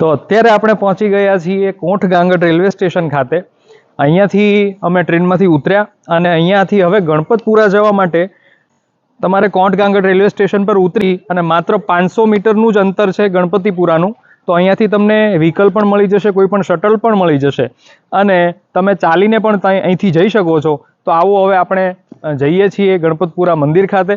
તો અત્યારે આપણે પહોંચી ગયા છીએ કોઠ ગાંગટ રેલવે સ્ટેશન ખાતે. અહીંયાથી અમે ટ્રેનમાંથી ઉતર્યા અને અહીંયાથી હવે ગણપતપુરા જવા માટે તમારે કોંઠ ગાંગટ રેલવે સ્ટેશન પર ઉતરી અને માત્ર પાંચસો મીટરનું જ અંતર છે ગણપતિપુરાનું, તો અહીંયાથી તમને વ્હીકલ પણ મળી જશે, કોઈ પણ શટલ પણ મળી જશે. અને તમે ચાલીને પણ અહીંથી જઈ શકો છો. તો આવો હવે આપણે જઈએ છીએ ગણપતપુરા મંદિર ખાતે.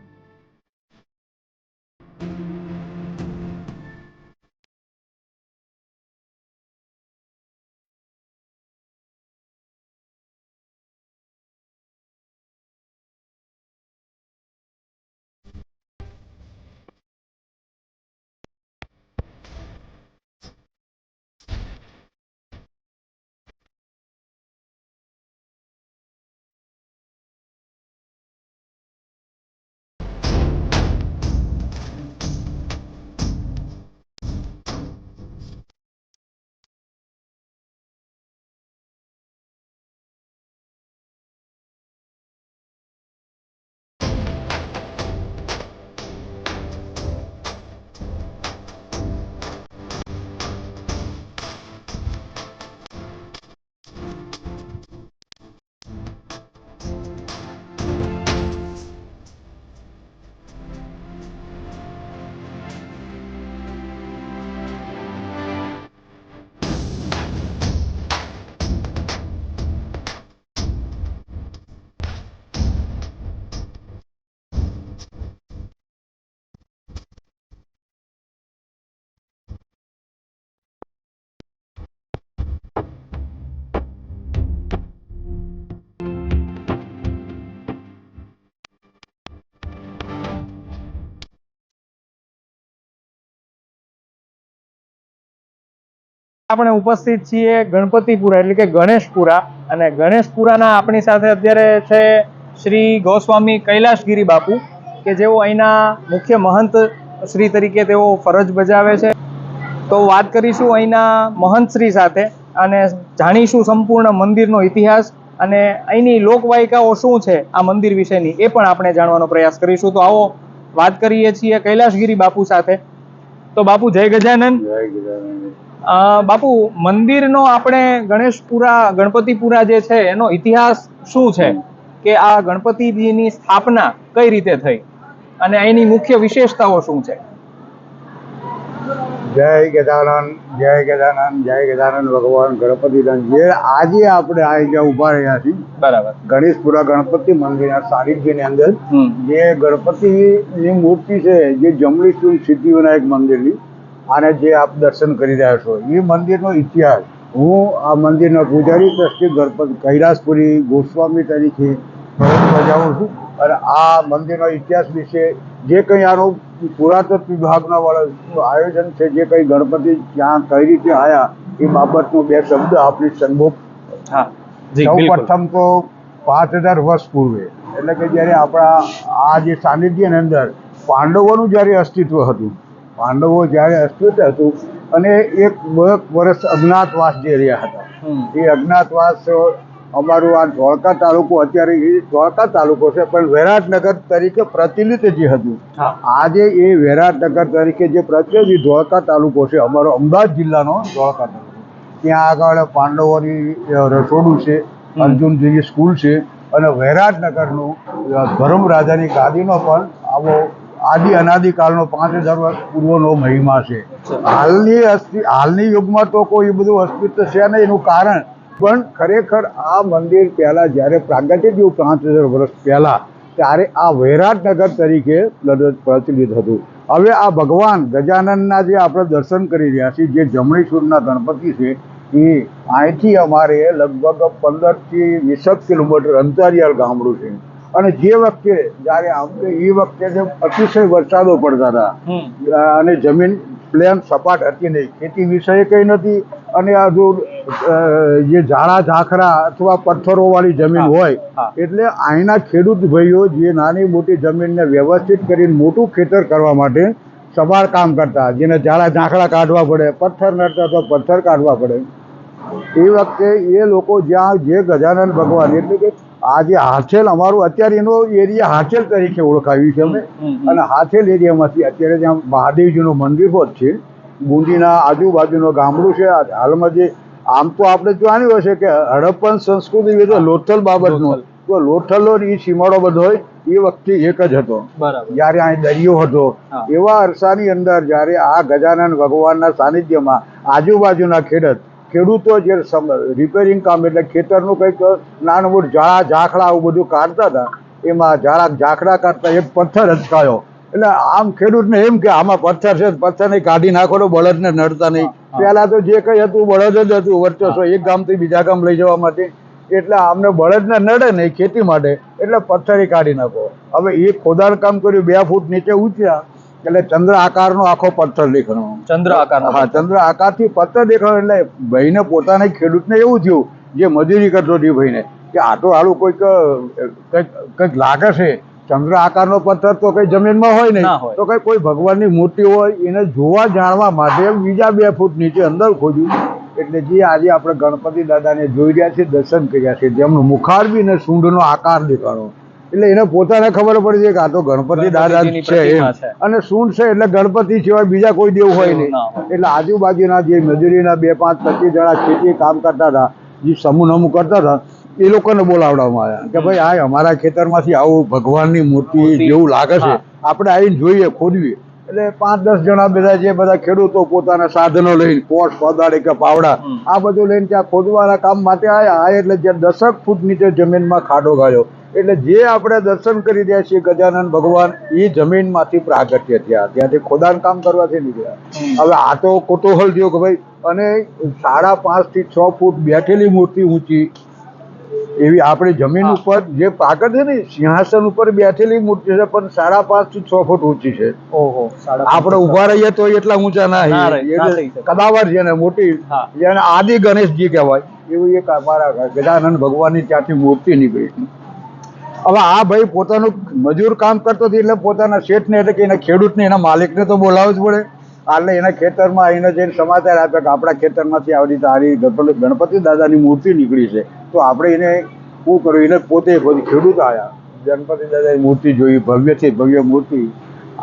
આપણે ઉપસ્થિત છીએ ગણપતિપુરા એટલે કે ગણેશપુરા. અને ગણેશપુરાના આપણી સાથે અત્યારે છે શ્રી ગોસ્વામી કૈલાશગીરી બાપુ કે જેઓ અહીંના મુખ્ય મહંત શ્રી તરીકે તેઓ ફરજ બજાવે છે. તો વાત કરીશું અહીંના મહંત શ્રી સાથે અને જાણીશું સંપૂર્ણ મંદિરનો ઇતિહાસ અને અહીંની લોકવાયકાઓ શું છે આ મંદિર વિશેની એ પણ આપણે જાણવાનો પ્રયાસ કરીશું. તો આવો વાત કરીએ છીએ કૈલાશગીરી બાપુ સાથે. તો બાપુ જય ગજાનંદ અ, બાપુ મંદિરનો આપણે ગણેશપુરા ગણપતિપુરા જે છે એનો ઇતિહાસ શું છે? કે આ ગણપતિજીની સ્થાપના કઈ રીતે થઈ? અને એની મુખ્ય વિશેષતાઓ શું છે? જય ગજાનંદ જય ગજાનંદ જય ગજાનંદ ભગવાન ગણપતિદાન. જે આજે આપણે આ જગ્યા ઊભા રહ્યા છીએ બરાબર. ગણેશપુરા ગણપતિ મંદિરના સાનિધ્યની અંદર જે ગણપતિની મૂર્તિ છે જે જમણી સ્ટૂલ સિદ્ધિવિનાયક મંદિરની અને જે આપ દર્શન કરી રહ્યા છો એ મંદિરનો ઇતિહાસ. હું આ મંદિરના પૂજારી ટ્રસ્ટી ગણપત કૈલાસપુરી ગોસ્વામી તરીકે ફરજ બજાવું છું. અને આ મંદિરનો ઇતિહાસ વિશે જે કંઈ આનું પુરાતત્વ વિભાગના વાળા આયોજન છે જે કંઈ ગણપતિ ક્યાં કઈ રીતે આવ્યા એ બાબતનો બે શબ્દ આપણી સંભોગ હા સૌ પ્રથમ તો પાંચ હજાર વર્ષ પૂર્વે એટલે કે જ્યારે આપણા આ જે સાનિધ્યની અંદર પાંડવોનું જ્યારે અસ્તિત્વ હતું પાંડવો જ્યારે અસ્તિત્વ હતું અને એક બે વર્ષ અજ્ઞાતવાસ જે રહ્યા હતા. એ અજ્ઞાતવાસ અમારું આ ધોળકા તાલુકો અત્યારે એ ધોળકા તાલુકો છે પણ વેરાટનગર તરીકે પ્રચલિત જે હતું આજે એ વેરાટનગર તરીકે જે પ્રચલિત ધોળકા તાલુકો છે અમારો અમદાવાદ જિલ્લાનો ધોળકા તાલુકો. ત્યાં આગળ પાંડવોની રસોડું છે. અર્જુનજીની સ્કૂલ છે અને વૈરાટનગરનું ધર્મ રાજાની ગાદીનો પણ આવો આદિ અનાદિકાળનો પાંચ હજાર વર્ષ પૂર્વનો મહિમા છે. હાલની હાલની યુગમાં તો કોઈ બધું અસ્તિત્વ છે નહીં એનું કારણ. પણ ખરેખર આ મંદિર પહેલાં જ્યારે પ્રાગટ્ય જેવું પાંચ હજાર વર્ષ પહેલાં, ત્યારે આ વૈરાટનગર તરીકે પ્રચલિત હતું. હવે આ ભગવાન ગજાનનના જે આપણે દર્શન કરી રહ્યા છીએ, જે જમણીસુરના ગણપતિ છે, એ અહીંથી અમારે લગભગ પંદરથી વીસક કિલોમીટર અંતરિયાળ ગામડું છે. અને જે વખતે જ્યારે આવતે એ વખતે અતિશય વરસાદો પડતા હતા અને જમીન પ્લેન સપાટ હતી નહીં ખેતી વિષય કંઈ નથી અને આ જો જે ઝાડા ઝાખરા અથવા પથ્થરોવાળી જમીન હોય એટલે અહીંના ખેડૂત ભાઈઓ જે નાની મોટી જમીનને વ્યવસ્થિત કરીને મોટું ખેતર કરવા માટે સવાર કામ કરતા જેને ઝાડા ઝાંખરા કાઢવા પડે પથ્થર નડતા તો પથ્થર કાઢવા પડે. એ વખતે એ લોકો જ્યાં જે ગજાનંદ ભગવાન એટલે કે આ જે હાથેલ અમારું અત્યારે એનો એરિયા હાથેલ તરીકે ઓળખાવ્યું છે અમે. અને હાથેલ એરિયામાંથી અત્યારે ત્યાં મહાદેવજીનું મંદિર હોત છે. બુંદીના આજુબાજુનું ગામડું છે. હાલમાં જે આમ તો આપણે જાણ્યું હશે કે હડપ્પન સંસ્કૃતિ વિશે લોથલ બાબતનું. તો લોથલો એ સીમાડો બધો હોય એ વખતે એક જ હતો. જ્યારે અહીં દરિયો હતો. એવા અરસાની અંદર જ્યારે આ ગજાનન ભગવાનના સાનિધ્યમાં આજુબાજુના ખેડૂત ખેડૂતો જે રિપેરિંગ કામ એટલે ખેતરનું કંઈક નાનું મોટું ઝાડા ઝાખડા આવું બધું કાઢતા હતા એમાં ઝાડા ઝાખડા કાઢતા એક પથ્થર અચકાયો એટલે આમ ખેડૂતને એમ કે આમાં પથ્થર છે પથ્થરને કાઢી નાખો તો બળદને નડતા નહીં. પહેલાં તો જે કંઈ હતું બળદ જ હતું વર્ચસ્વ એક ગામથી બીજા ગામ લઈ જવા માટે. એટલે આમને બળદને નડે નહીં ખેતી માટે એટલે પથ્થરી કાઢી નાખો. હવે એ ખોદાણ કામ કર્યું બે ફૂટ નીચે ઊંચ્યા એટલે ચંદ્ર આકારનો આખો પથ્થર દેખાણો. ચંદ્ર આકાર હા ચંદ્ર આકારથી પથ્થર દેખાણો એટલે ભાઈને પોતાને ખેડૂતને એવું થયું જે મજૂરી કરતો હતી ભાઈને કે આ તો હાલું કોઈક કંઈક કંઈક લાગે છે. ચંદ્ર આકારનો પથ્થર તો કઈ જમીનમાં હોય ના નહીં હોય. તો કઈ કોઈ ભગવાનની મૂર્તિ હોય એને જોવા જાણવા માટે બીજા બે ફૂટ નીચે અંદર ખોજ્યું એટલે જે આજે આપણે ગણપતિ દાદાને જોઈ રહ્યા છીએ દર્શન કર્યા છે જેમનું મુખારબી ને સૂંઢનો આકાર દેખાડો એટલે એને પોતાને ખબર પડી છે કે આ તો ગણપતિ દાદા છે. અને શું છે એટલે ગણપતિ સિવાય બીજા કોઈ દેવ હોય નહીં. એટલે આજુબાજુના જે મજૂરીના બે પાંચ પચીસ જણા ખેતી કામ કરતા હતા જે સમૂહ કરતા હતા એ લોકોને બોલાવડાવવામાં આવ્યા કે ભાઈ આ અમારા ખેતરમાંથી આવું ભગવાનની મૂર્તિ મૂર્તિ. જેવું લાગે છે. આપણે આવીને જોઈએ ખોદવી એટલે પાંચ દસ જણા બધા જે બધા ખેડૂતો પોતાના સાધનો લઈને કોટ પદાડી કે પાવડા આ બધું લઈને ત્યાં ખોદવાના કામ માટે આવ્યા આ એટલે જે દસક ફૂટ નીચે જમીનમાં ખાડો ગાળ્યો. એટલે જે આપણે દર્શન કરી રહ્યા છીએ ગજાનન ભગવાન એ જમીનમાંથી પ્રાગટ્ય થયા. ત્યાંથી ખોદાણ કામ કરવાથી નીકળ્યા. હવે આ તો કુતૂહલ થયો કે ભાઈ અને સાડા પાંચથી છ ફૂટ બેઠેલી મૂર્તિ ઊંચી એવી આપણે જમીન ઉપર જે પાકડ છે ને સિંહાસન ઉપર બેઠેલી મૂર્તિ છે પણ સાડા પાંચથી છ ફૂટ ઊંચી છે. ઓહો આપણે ઊભા રહીએ તો એટલા ઊંચા ના. કદાવર છે ને મોટી જેને આદિ ગણેશજી કહેવાય. એવું એક અમારા ગજાનંદ ભગવાનની ત્યાંથી મૂર્તિ નીકળી હવે આ ભાઈ પોતાનું મજૂર કામ કરતો હતો એટલે પોતાના શેઠને એટલે કે એના ખેડૂતને એના માલિકને તો બોલાવવું જ પડે. એટલે એના ખેતરમાં આવીને જઈને સમાચાર આપ્યા કે આપણા ખેતરમાંથી આવી રીતે ગણપતિ દાદાની મૂર્તિ નીકળી છે તો આપણે એને શું કર્યું? એને પોતે ખેડૂત આવ્યા ગણપતિ દાદાની મૂર્તિ જોઈ ભવ્યથી ભવ્ય મૂર્તિ.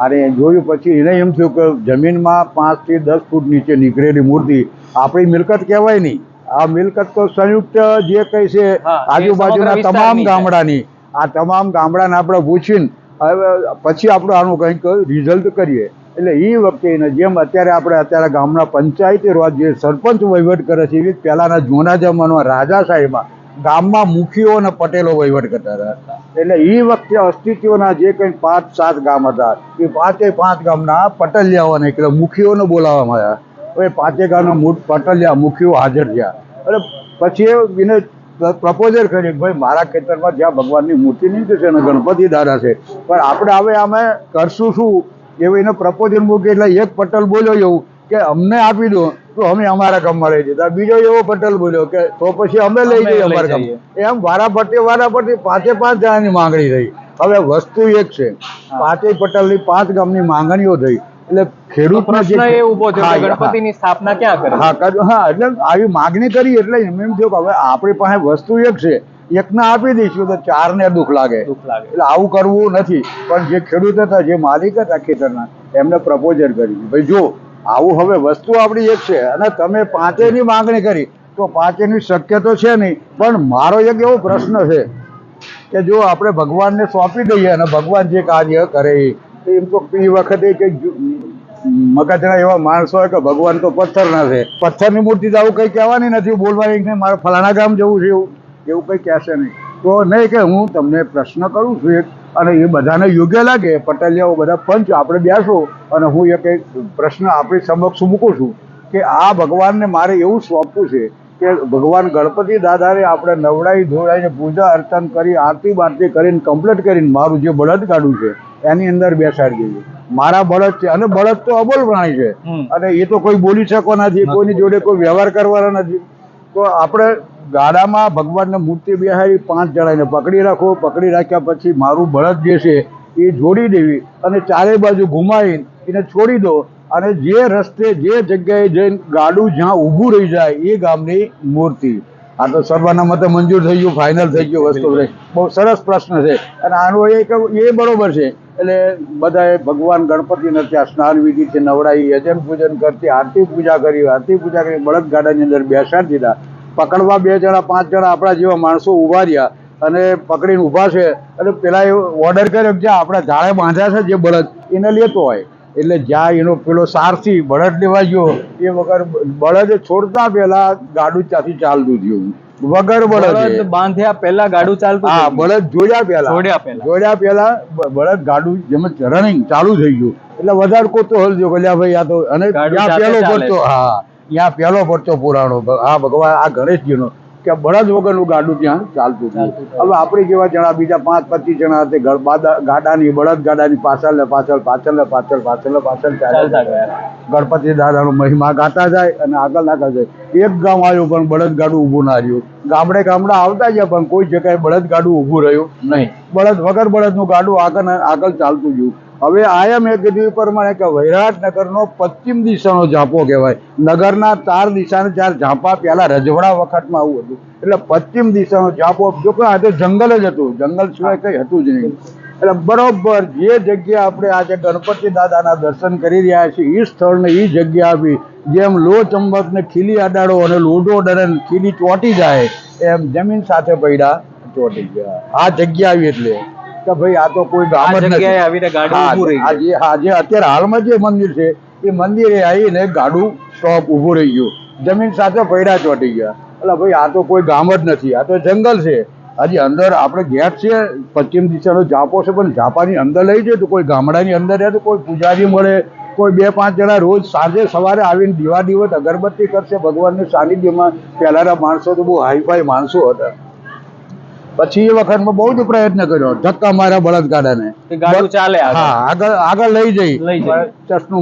અને જોયું પછી એને એમ થયું કે જમીનમાં પાંચથી દસ ફૂટ નીચે નીકળેલી મૂર્તિ. આપણી મિલકત કહેવાય નહીં. આ મિલકત તો સંયુક્ત જે કઈ છે આજુબાજુના તમામ ગામડાની. આ તમામ ગામડાને આપણે પૂછીને હવે પછી આપણે આનું કંઈક રિઝલ્ટ કરીએ. એટલે એ વખતે એને જેમ અત્યારે આપણે અત્યારે ગામના પંચાયતી રાજ જે સરપંચ વહીવટ કરે છે, એવી પહેલાંના જૂના જમાનામાં રાજા સાહેબમાં ગામમાં મુખીઓ અને પટેલો વહીવટ કરતા હતા. એટલે એ વખતે અસ્તિત્વના જે કંઈ પાંચ, સાત ગામ હતા, એ પાંચે પાંચ ગામના પટલિયાઓને એટલે મુખીઓને બોલાવવામાં આવ્યા. હવે પાંચે ગામના પટલિયા મુખીઓ હાજર થયા. એટલે પછી એને પ્રપોઝલ કરી ભાઈ મારા ખેતરમાં જ્યાં ભગવાનની મૂર્તિ નહીં છે ને ગણપતિ દાદા છે. પણ આપણે હવે અમે કરશું શું? એવું એને પ્રપોઝલ મૂકી એટલે એક પટેલ બોલ્યો એવું કે અમને આપી દો તો અમે અમારા કામમાં લઈ જતા બીજો એવો પટેલ બોલ્યો કે તો પછી અમે લઈ જઈએ અમારા કામ એમ વારા પટ્ટી વારા પટ્ટી પાંચે પાંચ જણાની માંગણી થઈ. હવે વસ્તુ એક છે. પાંચેય પટેલની પાંચ ગામની માંગણીઓ થઈ. એટલે ખેડૂત પ્રશ્ન એ ઊભો થયો. ગણપતિની સ્થાપના ક્યાં કરે? હા હા એટલે આવી માગણી કરી એટલે એમ એમ થયું કે હવે આપણી પાસે વસ્તુ એક છે. એકને આપી દઈશું તો ચારને દુઃખ લાગે. દુઃખ લાગે. એટલે આવું કરવું નથી. પણ જે ખેડૂત હતા જે માલિક હતા ખેતરના એમને પ્રપોઝલ કર્યું ભાઈ જો આવું હવે વસ્તુ આપણી એક છે અને તમે પાંચેની માંગણી કરી તો પાંચેની શક્ય તો છે નહીં. પણ મારો એક એવો પ્રશ્ન છે કે જો આપણે ભગવાનને સોંપી દઈએ અને ભગવાન જે કાર્ય કરે તો એમ તો એ વખતે કંઈક મગજના એવા માણસો હોય કે ભગવાન તો પથ્થરના છે. પથ્થરની મૂર્તિ તો આવું કંઈ કહેવાની નથી. બોલવાની મારે ફલાણા ગામ જવું છે એવું. એવું કંઈ કહેશે નહીં. તો નહીં કે હું તમને પ્રશ્ન કરું છું એક અને એ બધાને યોગ્ય લાગે પટેલિયાઓ બધા પંચ આપણે બેસો અને હું એક એક પ્રશ્ન આપણી સમક્ષ મૂકું છું કે આ ભગવાનને મારે એવું સોંપવું છે કે ભગવાન ગણપતિ દાદાને આપણે નવડાવી ધોડાઈને પૂજા અર્ચન કરી આરતી બારતી કરીને કમ્પ્લીટ કરીને મારું જે બળદ કાઢું છે એની અંદર બેસાડી દઈએ મારા બળદ છે અને બળદ તો અબોલ પ્રાણી છે. અને એ તો કોઈ બોલી શકો નથી કોઈની જોડે કોઈ વ્યવહાર કરવાનો નથી. તો આપણે ગાડામાં ભગવાનને મૂર્તિ બિહારી પાંચ જણાને પકડી રાખો, પકડી રાખ્યા પછી મારું બળદ જે છે એ જોડી દેવી અને ચારે બાજુ ઘુમાવીને એને છોડી દો. અને જે રસ્તે, જે જગ્યાએ જઈને ગાડું જ્યાં ઊભું રહી જાય એ ગામની મૂર્તિ. આ તો સર્વાનુમતે મંજૂર થઈ ગયું ફાઇનલ થઈ ગયું વસ્તુ બહુ સરસ પ્રશ્ન છે. અને આનો એક એ બરોબર છે. એટલે બધાએ ભગવાન ગણપતિને ત્યાં સ્નાન વિધિથી નવડાવી યજન પૂજન કરતી, આરતી પૂજા કરી, આરતી પૂજા કરી, બળદ ગાડાની અંદર બેસાડી દીધા. પકડવા બે જણા પાંચ જણા આપણા જેવા માણસો ઊભા રહ્યા અને પકડીને ઊભા છે. અને પેલા ઓર્ડર કર્યો કે આપણા ઝાડે બાંધ્યા છે જે બળદ એને લેતો હોય. એટલે જ્યાં એનો પેલો સારથી બળદ લેવા ગયો એ વગર બળદ છોડતા પહેલા ગાડું ત્યાંથી ચાલતું થયું. વગર બળદ. બાંધ્યા પહેલા ગાડું ચાલતું હા બળદ જોડ્યા પહેલા. જોડ્યા પહેલા. જોડ્યા પહેલા બળદ ગાડું જેમ રનિંગ ચાલુ થઈ ગયું. એટલે વધારે કોતો હલજો જો ભાઈ આ તો અને ત્યાં પેલો ચાલે હા. ત્યાં પહેલો પડતો પુરાણો. આ ભગવાન આ ગણેશજીનો કે બળદ વગરનું ગાડું ત્યાં ચાલતું હતું. હવે આપણે જેવા જણા બીજા પાંચ પચીસ જણા હતા ગાડાની બળદ ગાડાની પાછળ ને પાછળ પાછળ ને પાછળ પાછળ ને પાછળ ગણપતિ દાદાનો મહિમા ગાતા જાય અને આગળ નાખા જાય. એક ગામ આવ્યું પણ બળદ ગાડું ઊભું ના રહ્યું. ગામડે ગામડા આવતા ગયા પણ કોઈ જગ્યાએ બળદ ગાડું ઊભું રહ્યું નહીં. બળદ વગર બળદનું ગાડું આગળ આગળ ચાલતું ગયું. હવે આયા મેં કીધું પ્રમાણે કે વૈરાટનગરનો પશ્ચિમ દિશાનો ઝાંપો કહેવાય. નગરના ચાર દિશાના ચાર ઝાંપા પહેલા રજવાડા વખતમાં આવું હતું. એટલે પશ્ચિમ દિશાનો ઝાંપો, જો કે આ જંગલ જ હતું. જંગલ સિવાય કંઈ હતું જ નહીં. એટલે બરોબર જે જગ્યા આપણે આજે ગણપતિ દાદાના દર્શન કરી રહ્યા છીએ એ સ્થળને એ જગ્યા આપી, જેમ લો ચંબક ને ખીલી અડાડો અને લોડો ડરે ખીલી ચોંટી જાય, એમ જમીન સાથે પૈડા ચોંટી ગયા. આ જગ્યા આવી એટલે. કે ભાઈ આ તો કોઈ ગામ આ જ નથી. આવીને ગાડું રહી આ ગયું. જે- હા જે અત્યારે હાલમાં જે મંદિર છે એ મંદિરે આવીને ગાડું સ્ટોપ ઊભું રહી ગયું. જમીન સાથે પૈડા ચોટી ગયા. એટલે ભાઈ આ તો કોઈ ગામ જ નથી. આ તો જંગલ છે. હજી અંદર આપણે ગેટ છે પશ્ચિમ દિશાનો ઝાપો છે પણ ઝાપાની અંદર લઈ જાય તો કોઈ ગામડાની અંદર રહે તો કોઈ પૂજારી મળે કોઈ બે પાંચ જણા રોજ સાંજે સવારે આવીને દીવા દીવત અગરબત્તી કરશે ભગવાનની સાનિધ્યમાં પહેલાંના માણસો તો બહુ હાઈફાઈ માણસો હતા. પછી એ વખતમાં બહુ જ પ્રયત્ન કર્યો ધક્કા માર્યા બળદગાડાને ગાડું ચાલે આગળ. હા આગળ આગળ લઈ જઈ. લઈ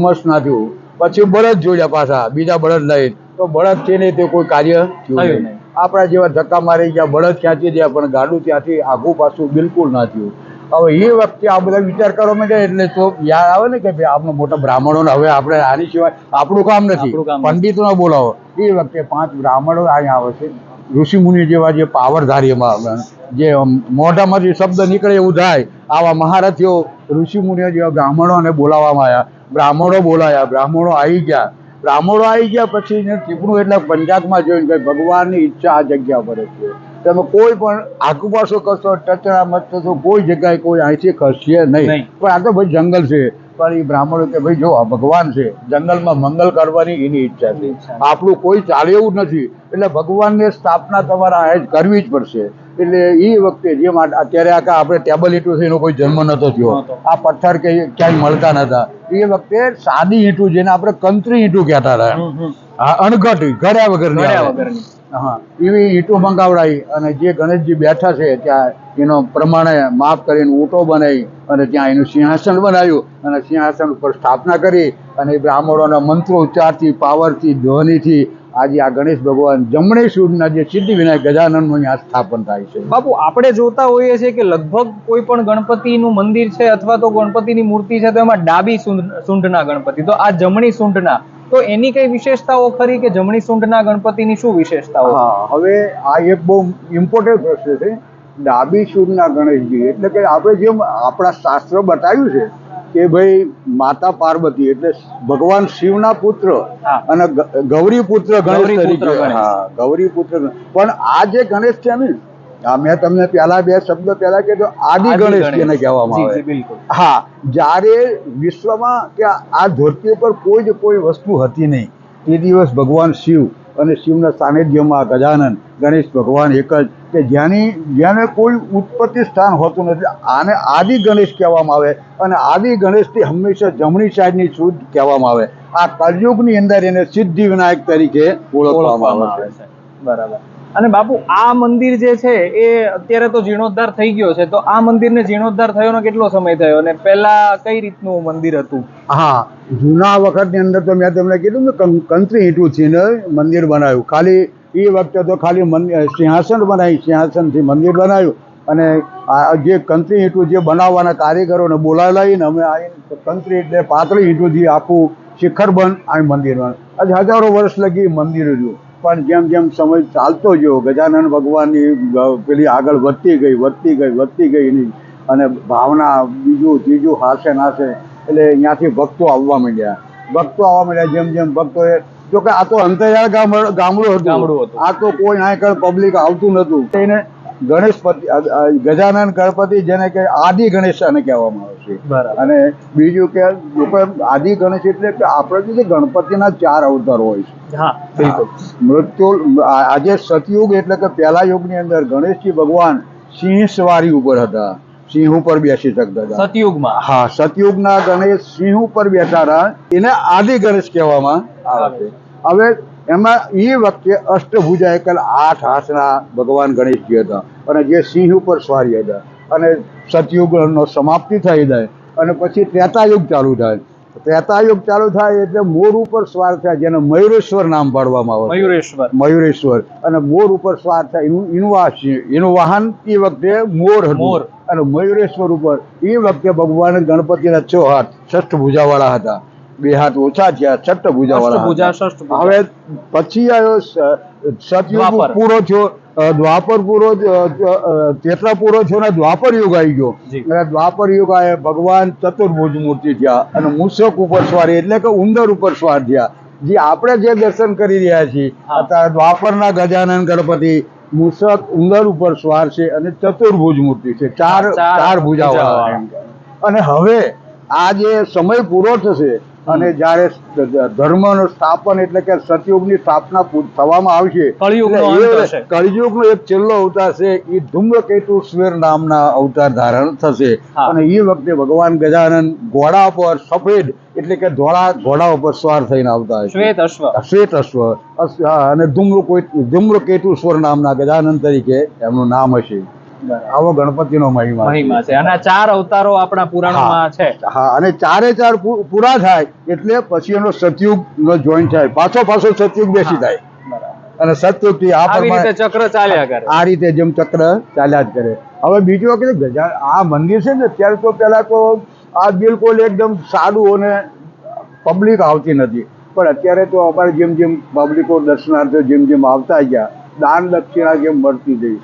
મસ્ત ના થયું પછી બળદ જોડ્યા પાછા બીજા બળદ લઈ. તો બળદ છે ને તે કોઈ કાર્ય થયું નહીં. આપણા જેવા ધક્કા મારી ગયા બળદ ખેંચી ગયા પણ ગાડું ત્યાંથી આઘું પાછું બિલકુલ ના થયું. હવે એ વખતે આ બધા વિચાર કરવા માંડ્યા એટલે તો યાદ આવે ને કે ભાઈ આપણે મોટા બ્રાહ્મણોને હવે આપણે આની સિવાય આપણું કામ નથી. આપણું કામ નથી. પંડિતોને બોલાવો. એ વખતે પાંચ બ્રાહ્મણો અહીંયા આવે છે. ઋષિ મુનિ જેવા જે પાવરધારી જે મોઢામાં જે શબ્દ નીકળે એવું થાય આવા મહારથીઓ ઋષિ મુનિઓ જેવા બ્રાહ્મણોને બોલાવવામાં આવ્યા. બ્રાહ્મણો બોલાયા બ્રાહ્મણો આવી ગયા. બ્રાહ્મણો આવી ગયા પછી એને ટીપણું એટલે પંજાબમાં જોઈને કે ભગવાનની ઈચ્છા આ જગ્યા પર છે. તમે કોઈ પણ આકુપાસો કરશો ટચરા મત કોઈ જગ્યાએ કોઈ અહીંથી ખસશે નહીં. પણ આ તો ભાઈ જંગલ છે. પણ એ બ્રાહ્મણો કે ભાઈ જો આ ભગવાન છે જંગલમાં મંગલ કરવાની એની ઈચ્છા છે. આપણું કોઈ ચાલે એવું નથી. એટલે ભગવાનને સ્થાપના તમારા આ જ કરવી જ પડશે. એટલે એ વખતે જે અત્યારે આખા આપણે ટેબલ ઈંટું છે એનો કોઈ જન્મ નતો થયો. આ પથ્થર કે ક્યાંય મળતા નતા. એ વખતે સાદી ઈંટું જેને આપણે કંત્રી ઈંટું કહેતા હતા. અણઘટ ઘડ્યા વગર. હા, એવી ઈંટો મંગાવડાવી અને જે ગણેશજી બેઠા છે ત્યાં એનો પ્રમાણે માફ કરીને ઊંટો બનાવી અને ત્યાં એનું સિંહાસન બનાવ્યું અને સિંહાસન ઉપર સ્થાપના કરી અને બ્રાહ્મણોના મંત્રો ઉચ્ચારથી, પાવરથી, ધ્વનિથી આજે આ ગણેશ ભગવાન જમણે સૂરના જે સિદ્ધિ વિનાયક ગજાનનનું અહીંયા સ્થાપન થાય છે. બાપુ, આપણે જોતા હોઈએ છીએ કે લગભગ કોઈ પણ ગણપતિનું મંદિર છે અથવા તો ગણપતિની મૂર્તિ છે તો એમાં ડાબી સૂંઢના ગણપતિ. તો આ જમણી સૂંઢના તો એની કઈ વિશેષતાઓ ખરી કે જમણી સૂંઢના ગણપતિની શું વિશેષતાઓ? હવે આ એક બહુ ઇમ્પોર્ટન્ટ પ્રશ્ન છે. ડાબી સૂરના ગણેશજી એટલે કે આપણે જેમ આપણા શાસ્ત્ર બતાવ્યું છે કે ભાઈ માતા પાર્વતી એટલે ભગવાન શિવના પુત્ર અને ગૌરી પુત્ર ગણેશ પુત્ર તરીકે હા ગૌરી પુત્ર પણ આ જે ગણેશ છે ને મેં તમને પહેલા બે શબ્દ પહેલા કીધું આદિ ગણેશ. જેને કહેવામાં આવે. હા જ્યારે વિશ્વમાં કે આ ધરતી ઉપર કોઈ જ કોઈ વસ્તુ હતી નહીં. તે દિવસ ભગવાન શિવ અને શિવના સાનિધ્યમાં ગજાનન ગણેશ ભગવાન એક જ કે જેની જેને કોઈ ઉત્પત્તિ સ્થાન હોતું નથી આને આદિ ગણેશ કહેવામાં આવે અને આદિ ગણેશથી હંમેશા જમણી સાઈડની શુદ્ધ કહેવામાં આવે. આ કલયુગની અંદર એને સિદ્ધિ વિનાયક તરીકે ઓળખવામાં આવે છે. બરાબર. અને બાપુ, આ મંદિર જે છે, એ અત્યારે તો જીર્ણોદ્ધાર થઈ ગયો છે. તો આ મંદિરને જીર્ણોદ્ધાર થયોનો કેટલો સમય થયો? અને પહેલા કઈ રીતનું મંદિર હતું? હા, જૂના વખતની અંદર તો મેં તમને કીધું ને કંત્રી ઈંટુથી ને, મંદિર બનાવ્યું. ખાલી એ વખતે તો ખાલી સિંહાસન બનાવી સિંહાસનથી મંદિર બનાવ્યું. અને જે કંત્રી ઈંટું જે બનાવવાના કારીગરોને બોલાવી લઈને અમે આવીને કંત્રી એટલે પાતળી ઈંટુથી આખું શિખરબંધ આ મંદિર બન આજે હજારો વર્ષ લગી મંદિર રહ્યું. પણ જેમ જેમ સમય ચાલતો ગયો ગજાનન ભગવાનની પેલી આગળ વધતી ગઈ વધતી ગઈ વધતી ગઈ એની અને ભાવના બીજું ત્રીજું હાસે નાસે એટલે અહીંયાથી ભક્તો આવવા માંડ્યા. ભક્તો આવવા માંડ્યા જેમ જેમ ભક્તો એ જો કે આ તો અંતરિયાળ ગામડું હતું. આ તો કોઈ આગળ પબ્લિક આવતું નતું. એને ગણેશપતિ ગજાનન ગણપતિ જેને કે આદિ ગણેશ આને કહેવામાં આવે છે. અને બીજું કે લોકો આદિ ગણેશ એટલે કે આપણે જે ગણપતિના ચાર અવતાર હોય છે. મૃત્યુ આજે સતયુગ એટલે કે પહેલા યુગની અંદર ગણેશજી ભગવાન સિંહ સવારી ઉપર હતા. સિંહ ઉપર બેસી શકતા હતા. સતયુગમાં? હા સતયુગના ગણેશ સિંહ ઉપર બેઠા હતા. એને આદિ ગણેશ કહેવામાં આવે છે. હવે એમાં એ વખતે અષ્ટભુજા એકલ આઠ હાથના ભગવાન ગણેશજી હતા. અને જે સિંહ ઉપર સ્વારી હતા. અને સતયુગનો સમાપ્તિ થઈ જાય. અને પછી ત્રેતાયુગ ચાલુ થાય. ત્રેતાયુગ ચાલુ થાય એટલે મોર ઉપર સ્વાર થાય જેને મયુરેશ્વર નામ પાડવામાં આવે. મયુરેશ્વર. મયુરેશ્વર. અને મોર ઉપર સ્વાર થાય. એનું એનું આ એનું વાહન એ વખતે મોર હતું. મોર. અને મયુરેશ્વર ઉપર એ વખતે ભગવાન ગણપતિના છ હાથ ષષ્ઠ ભૂજાવાળા હતા. બે હાથ ઓછા થયા છઠ્ઠ ભુજાવાળા અષ્ટભુજા હવે પછી આવ્યો સતયુગ પૂરો થયો દ્વાપર પૂરો તેતરા પૂરો થયો ને દ્વાપર યુગ આવી ગયો. અને દ્વાપર યુગ આવે ભગવાન ચતુર્ભુજ મૂર્તિ થયા અને મૂષક ઉપર સ્વારી એટલે કે ઉંદર ઉપર સ્વાર થયા. જે આપણે જે દર્શન કરી રહ્યા છીએ અત્યારે દ્વાપરના ગજાનન ગણપતિ મૂષક ઉંદર ઉપર સ્વાર છે અને ચતુર્ભુજ મૂર્તિ છે. ચાર ચાર ભુજા. અને હવે આ જે સમય પૂરો થશે અને જ્યારે ધર્મનું સ્થાપન એટલે કે સતયુગની સ્થાપના થવામાં આવશે કળિયુગનો એક છેલ્લો અવતાર છે એ ધૂમ્રકેતુ સ્વેર નામના અવતાર ધારણ થશે. અને એ વખતે ભગવાન ગજાનન ઘોડા પર સફેદ એટલે કે ધોળા ઘોડા ઉપર સવાર થઈને આવતા હશે શ્વેત અશ્વ. શ્વેત અશ્વ અને ધૂમ્રકો ધૂમ્રકેતુશ્વર નામના ગજાનન તરીકે એમનું નામ હશે. આવો ગણપતિનો મહિમા મહિમા છે. અને ચાર અવતારો આપણા પુરાણોમાં છે. હા. અને ચારે ચાર પૂરા થાય એટલે પછી એનો સતયુગ નો જોઈન થાય. પાછો પાછો સતયુગ બેસી થાય અને સતયુગથી આ પ્રમાણે ચક્ર ચાલ્યા કરે. આ રીતે જેમ ચક્ર ચાલ્યા જ કરે. હવે બીજું વખતે ગજા આ મંદિર છે ને ત્યારે તો પહેલા તો આ બિલકુલ એકદમ સાદું અને પબ્લિક આવતી નથી. પણ અત્યારે તો અમારે જેમ જેમ પબ્લિકો દર્શનાર્થીઓ જેમ જેમ આવતા ગયા દાન દક્ષિણા જેમ મળતી ગઈ.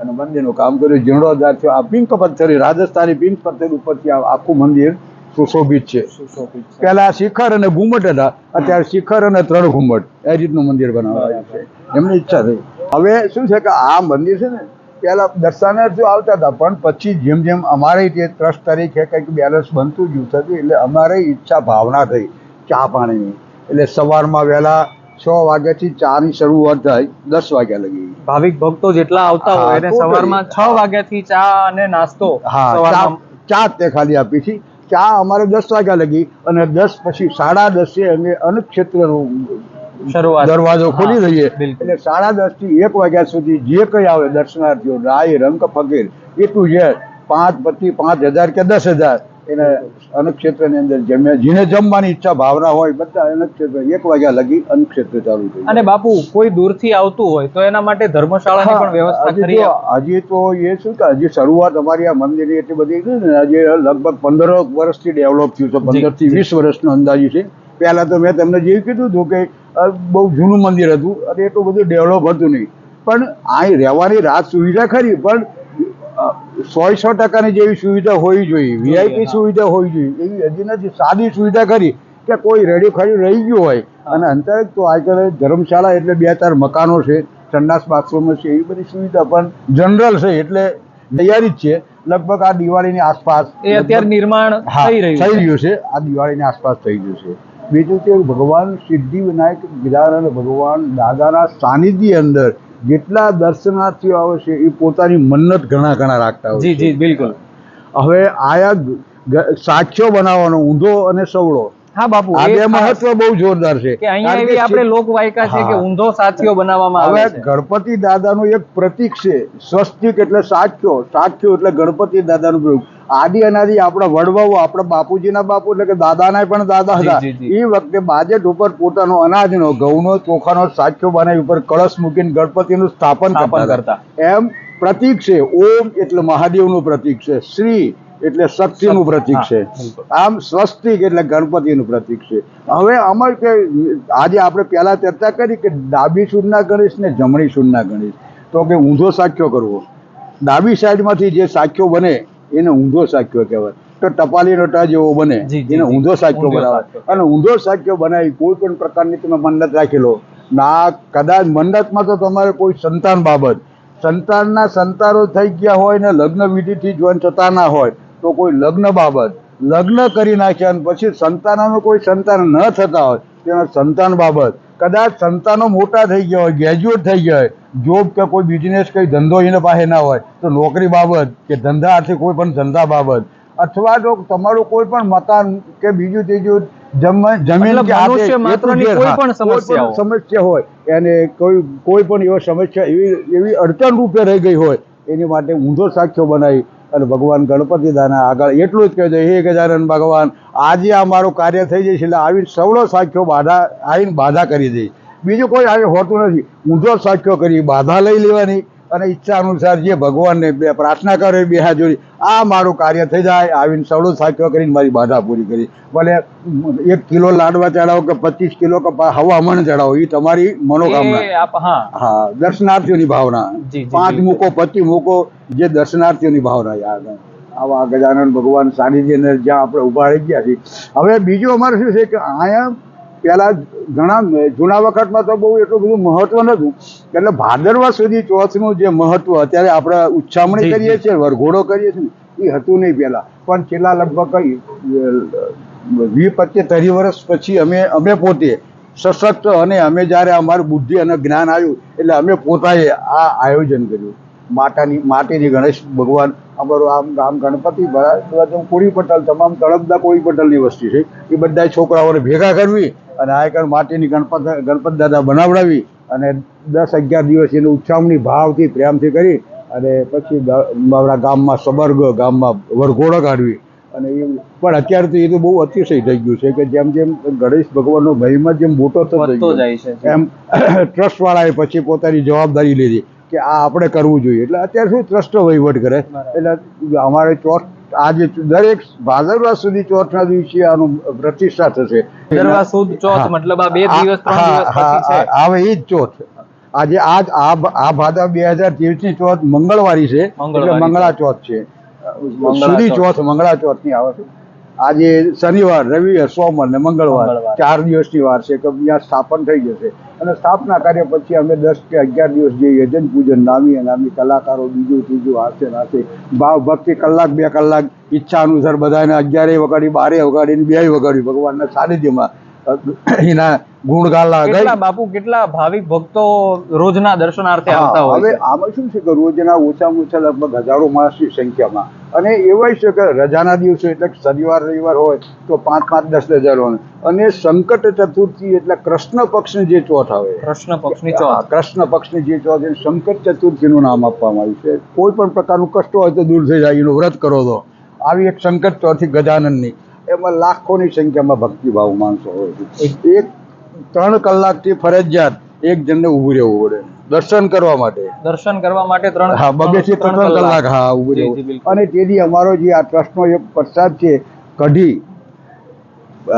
અને મંદિરનું કામ કર્યું. જીર્ણોદ્ધાર થયો. આ પિંક પથ્થર રાજસ્થાની પિંક પથ્થર ઉપરથી આખું મંદિર સુશોભિત છે. સુશોભિત પહેલા શિખર અને ઘુમટ હતા. અત્યારે શિખર અને ત્રણ ઘુમટ. એ રીતનું મંદિર બનાવાયું છે. એમની ઈચ્છા થઈ. હવે શું છે કે આ મંદિર છે ને પહેલા દર્શનાર્થીઓ આવતા હતા પણ પછી જેમ જેમ અમારે તે ટ્રસ્ટ તરીકે કંઈક બેલેન્સ બનતું ગયું થતું એટલે અમારે ઈચ્છા ભાવના થઈ ચા પાણીની. એટલે સવારમાં વહેલા છ વાગ્યાથી ચાની શરૂઆત થાય દસ વાગ્યા લગી. ભાવિક ભક્તો જેટલા આવતા હોય એને સવારમાં છ વાગ્યાથી ચા અને નાસ્તો હા ચા તે ખાલી આપી છે ચા અમારે દસ વાગ્યા લગી અને દસ પછી સાડા દસે અમે અન્નક્ષેત્રનું શરૂઆત. દરવાજો ખોલી દઈએ. એટલે સાડા દસથી એક વાગ્યા સુધી જે કઈ આવે દર્શનાર્થીઓ રાય રંગ ફકીર એ જે પાંચ પચીસ પાંચ હજાર કે દસ હજાર એને અન્નક્ષેત્રની અંદર જમ્યા. જેને જમવાની ઈચ્છા ભાવના હોય બધા અન્નક્ષેત્ર એક વાગ્યા લગી અન્નક્ષેત્ર ચાલુ થઈ અને બાપુ કોઈ દૂરથી આવતું હોય તો એના માટે ધર્મશાળાની પણ વ્યવસ્થા કરી હજી તો એ શું કે હજી શરૂઆત અમારી આ મંદિરની એટલી બધી છે ને હજી લગભગ પંદર વર્ષથી ડેવલપ થયું છે પંદરથી વીસ વર્ષનો અંદાજી છે. પહેલા તો મેં તમને જે કીધું હતું કે બહુ જૂનું મંદિર હતું અને એટલું બધું ડેવલપ હતું નહીં. પણ અહીં રહેવાની રાત સુવિધા ખરી પણ સો સો ટકાની જેવી સુવિધા હોવી જોઈએ વીઆઈપી સુવિધા હોવી જોઈએ. એવી હજી નથી સાદી સુવિધા કરી કે કોઈ રેડી ખાડી રહી ગયું હોય. અને અંતર તો આજકાલ ધર્મશાળા એટલે બે ચાર મકાનો છે સંડાસ બાથરૂમો છે એવી બધી સુવિધા પણ જનરલ છે એટલે તૈયારી જ છે. લગભગ આ દિવાળીની આસપાસ એ અત્યારે નિર્માણ થઈ રહ્યું થઈ છે રહ્યું છે. આ દિવાળીની આસપાસ થઈ ગયું છે. બીજું કે ભગવાન સિદ્ધિ વિનાયક ગિરાનંદ ભગવાન દાદાના સાનિધ્ય અંદર જેટલા દર્શનાર્થીઓ આવે છે એ પોતાની મન્નત ઘણા ઘણા રાખતા હોય જી જી બિલકુલ. હવે આયા સાક્ષ્યો બનાવવાનો ઊંધો અને સવળો. હા બાપુ આ બે મહત્વ બહુ જોરદાર છે. કે અહીંયા એવી આપણે લોકવાયકા છે કે ઊંધો સાથીઓ બનાવવામાં આવે છે. ગણપતિ દાદાનું એક પ્રતીક છે સ્વસ્તિક એટલે સાખ્યો સાખ્યો એટલે ગણપતિ દાદાનું પ્રયોગ. આદિ અનાદિ આપણા વડવાઓ આપણા બાપુજીના બાપુ એટલે કે દાદાના પણ દાદા હતા. એ વખતે બાજેટ ઉપર પોતાનો અનાજનો ઘઉંનો ચોખાનો સાખ્યો બનાવી ઉપર કળશ મૂકીને ગણપતિનું સ્થાપન સ્થાપન કરતા કરતા. એમ પ્રતીક છે. ઓમ એટલે મહાદેવનું પ્રતીક છે. શ્રી એટલે શક્તિનું શક્તિ, પ્રતીક છે. આમ સ્વસ્તિક એટલે ગણપતિનું પ્રતીક છે. હવે અમર કે આજે આપણે પહેલા ચર્ચા કરી કે ડાબી સૂરના ગણેશ ને જમણી સૂરના ગણેશ. તો કે ઊંધો સાખ્યો કરવો. ડાબી સાઈડમાંથી જે સાખ્યો બને એને ઊંધો સાખ્યો કહેવાય. તો ટપાલીનો ટા જેવો બને એને ઊંધો સાખ્યો બનાવે. અને ઊંધો સાખ્યો બનાવી કોઈ પણ પ્રકારની તમે મન્નત રાખેલો ના કદાચ મન્નતમાં તો તમારે કોઈ સંતાન બાબત. સંતાનના સંતાનો થઈ ગયા હોય ને લગ્ન વિધિથી જોઈન થતા ના હોય તો કોઈ લગ્ન બાબત લગ્ન કરી નાખ્યા અને પછી સંતાનોનું કોઈ સંતાન ન થતા હોય તેના સંતાન બાબત. કદાચ સંતાનો મોટા થઈ ગયા હોય ગ્રેજ્યુએટ થઈ ગયા હોય જોબ કે કોઈ બિઝનેસ કંઈ ધંધો એને પાસે ના હોય તો નોકરી બાબત કે ધંધા આર્થિક કોઈ પણ ધંધા બાબત. અથવા તો તમારું કોઈ પણ મકાન કે બીજું ત્રીજું જમીન. સમસ્યા હોય. એને કોઈ કોઈ પણ એવો સમસ્યા એવી એવી અડચણ રૂપે રહી ગઈ હોય એની માટે ઊંધો સાખ્યો બનાવી અને ભગવાન ગણપતિ દાના આગળ એટલું જ કહે છે, હે ગજાનન ભગવાન, આજે આ મારું કાર્ય થઈ જશે એટલે આવી સવળો સાખ્યો બાધા આવીને બાધા કરી દે. બીજું કોઈ આવી હોતું નથી. ઊંધો સાખ્યો કરી, બાધા લઈ લેવાની. અને ઈચ્છા અનુસાર જે ભગવાનને બે પ્રાર્થના કરે બે હાથ જોડી આ મારું કાર્ય થઈ જાય આવીને સવળો સાખ્યો કરીને મારી બાધા પૂરી કરી. ભલે એક કિલો લાડવા ચડાવો કે પચીસ કિલો કે હવામાન ચડાવો એ તમારી મનોકામના. હા. દર્શનાર્થીઓની ભાવના. પાંચ. મૂકો પચીસ મૂકો જે દર્શનાર્થીઓની ભાવના યાદ આવે. ગજાનન ભગવાન સાનિધ્ય અંદર જ્યાં આપણે ઊભા રહી ગયા છીએ. હવે બીજું અમારે શું છે કે અહીંયા પહેલા ઘણા જૂના વખતમાં તો બહુ એટલું બધું મહત્વ નહોતું. એટલે ભાદરવા સુધી ચોથનું જે મહત્વ અત્યારે આપણે ઉચ્છામણી કરીએ છીએ વરઘોડો કરીએ છીએ એ હતું નહીં પહેલા. પણ છેલ્લા લગભગ કઈ વીસ પચીસ ત્રીસ વર્ષ પછી અમે અમે પોતે સશક્ત અને અમે જ્યારે અમારું બુદ્ધિ અને જ્ઞાન આવ્યું એટલે અમે પોતાએ આ આયોજન કર્યું. માતાની માટીની ગણેશ ભગવાન અમારું આમ ગામ ગણપતિ કોળી પટલ તમામ તળપદા કોળી પટલની વસ્તી છે. એ બધા છોકરાઓને ભેગા કરવી અને આ એક માટીની ગણપત ગણપત દાદા બનાવડાવી અને દસ અગિયાર દિવસ એની ઉછામણી ભાવથી પ્રેમથી કરી અને પછી અમારા ગામમાં સબર્ગ ગામમાં વરઘોડો કાઢવી. અને એ પણ અત્યારે તો એ તો બહુ અતિશય થઈ ગયું છે કે જેમ જેમ ગણેશ ભગવાનનો મહિમા જેમ મોટો થતો જાય છે. એમ ટ્રસ્ટવાળાએ પછી પોતાની જવાબદારી લીધી. કે આ આપણે કરવું જોઈએ. એટલે અત્યારે શું ટ્રસ્ટ વહીવટ કરે? એટલે અમારે ચોથ આજે દરેક ભાદરવા સુધી ચોથના દિવસે આનું પ્રતિષ્ઠા થશે. ભાદરવા સુદ ચોથ મતલબ આ બે દિવસ હવે એ જ ચોથ. આજે આજ આ ભ- આ ભાદા બે હજાર ત્રેવીસની ચોથ મંગળવારી છે. એટલે મંગળા ચોથ છે. સુધી ચોથ. ચોથ મંગળા ચોથની આવે છે. આજે શનિવાર રવિવાર સોમવાર ને મંગળવાર. ચાર દિવસની વાર છે કે ત્યાં સ્થાપન થઈ જશે અને સ્થાપના કાર્ય પછી અમે દસ કે અગિયાર દિવસ જે યજન પૂજન નામી અનામી કલાકારો બીજું ત્રીજું હાથે નાસે ભાવ ભક્તિ કલાક બે કલાક ઈચ્છા અનુસાર બધાને અગિયારે વગાડી બારે વગાડીને બે વગાડી ભગવાનના સાનિધ્યમાં એના ગુણગાન લાગે. બાપુ કેટલા ભાવિક ભક્તો રોજના દર્શનાર્થે આવતા હોય હવે આમાં શું છે કે રોજના ઓછામાં ઓછા લગભગ હજારો માણસની સંખ્યામાં. અને એવાય છે કે રજાના દિવસો એટલે શનિવાર રવિવાર હોય તો પાંચ પાંચ દસ હજાર હોય અને સંકટ ચતુર્થી એટલે કૃષ્ણ પક્ષની જે ચોથ આવે. કૃષ્ણ પક્ષની ચોથ. કૃષ્ણ પક્ષની જે ચોથ એને સંકટ ચતુર્થીનું નામ આપવામાં આવ્યું છે. કોઈ પણ પ્રકારનું કષ્ટ હોય તો દૂર થઈ જાય એનું વ્રત કરો તો. આવી એક સંકટ ચોથી ગજાનનની. એમાં લાખોની સંખ્યામાં ભક્તિભાવ માણસો હોય છે. એક ત્રણ કલાકથી ફરજિયાત એક જણને ઊભું રહેવું પડે. દર્શન કરવા માટે. દર્શન કરવા માટે ત્રણ હા બબે થી ત્રણ કલાક હા ઊભું રહેવું. અને તેથી અમારો જે આ ટ્રસ્ટનો એક પ્રસાદ છે કઢી.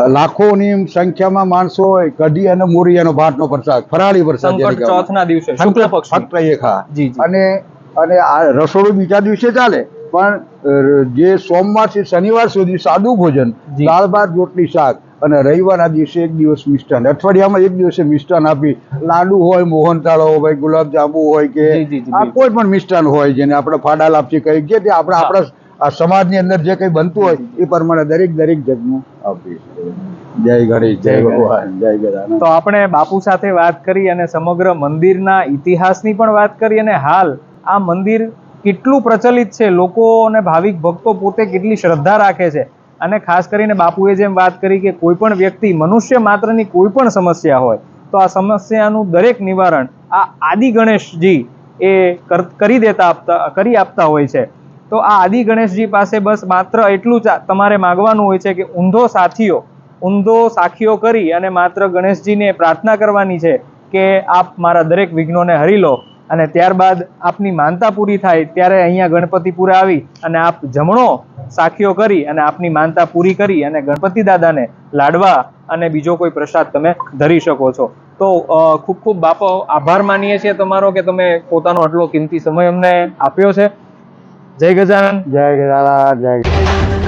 લાખોની સંખ્યામાં માણસો હોય કઢી અને મોરિયાનો ભાતનો પ્રસાદ ફરાળી પ્રસાદ. ચોથના દિવસે ફક્ત એક હા. અને અને આ રસોડું બીજા દિવસે ચાલે પણ જે સોમવારથી શનિવાર સુધી સાદું ભોજન દાળ ભાત રોટલી શાક અને રવિવારના દિવસે એક દિવસ મિષ્ટાન. અઠવાડિયામાં એક દિવસે મિષ્ટાન આપી. લાડુ હોય મોહનથાળ હોય ગુલાબજાંબુ હોય કે આ કોઈ પણ મિષ્ટાન હોય જેને આપણે ફાડા લાપસી કહીએ છીએ તે આપણે આપણા આ સમાજની અંદર જે કંઈ બનતું હોય એ પ્રમાણે દરેક દરેક જગનું આપીએ જય ગણેશ જય ભગવાન જય ગજાનન. તો આપણે બાપુ સાથે વાત કરી અને સમગ્ર મંદિરના ઇતિહાસની પણ વાત કરી અને હાલ આ મંદિર કેટલું પ્રચલિત છે? લોકો અને ભાવિક ભક્તો પોતે કેટલી શ્રદ્ધા રાખે છે? અને ખાસ કરીને બાપુએ જેમ વાત કરી કે કોઈ પણ વ્યક્તિ મનુષ્ય માત્રની કોઈ પણ સમસ્યા હોય, તો આ સમસ્યાનું દરેક નિવારણ આ આદિ ગણેશજી એ કર- દેતા આપતા, કરી આપતા હોય છે. તો આ આદિ ગણેશજી પાસે બસ માત્ર એટલું તમારે માગવાનું હોય છે કે ઊંધો સાથીઓ, ઊંધો સાખીઓ કરી અને માત્ર ગણેશજીને પ્રાર્થના કરવાની છે કે આપ મારા દરેક વિઘ્નોને હરી લો. અને ત્યારબાદ આપની માનતા પૂરી થાય ત્યારે અહીંયા ગણપતિપુરા આવી અને આપ જમણો સાખીઓ કરી અને આપની માનતા પૂરી કરી અને ગણપતિ દાદાને લાડવા અને બીજો કોઈ પ્રસાદ તમે ધરી શકો છો. તો ખૂબ ખૂબ બાપો આભાર માનીએ છીએ તમારો કે તમે પોતાનો આટલો કિંમતી સમય અમને આપ્યો છે. જય ગજાનન. જય ગજાનન, જય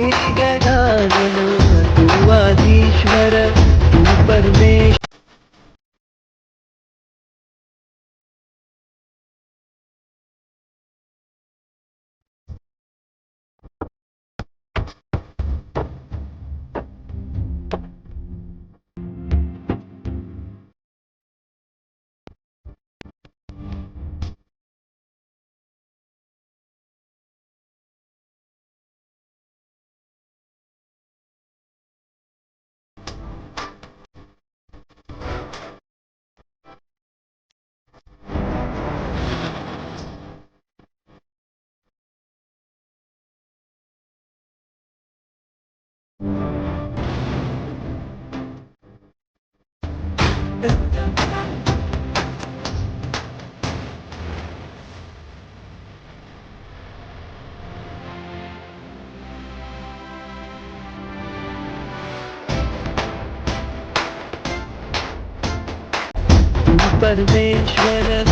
ಗಗನಾಗನು ತೂ ಆದೀಶ್ವರ ತೂ ಪರಮೇಶ್ವರ but a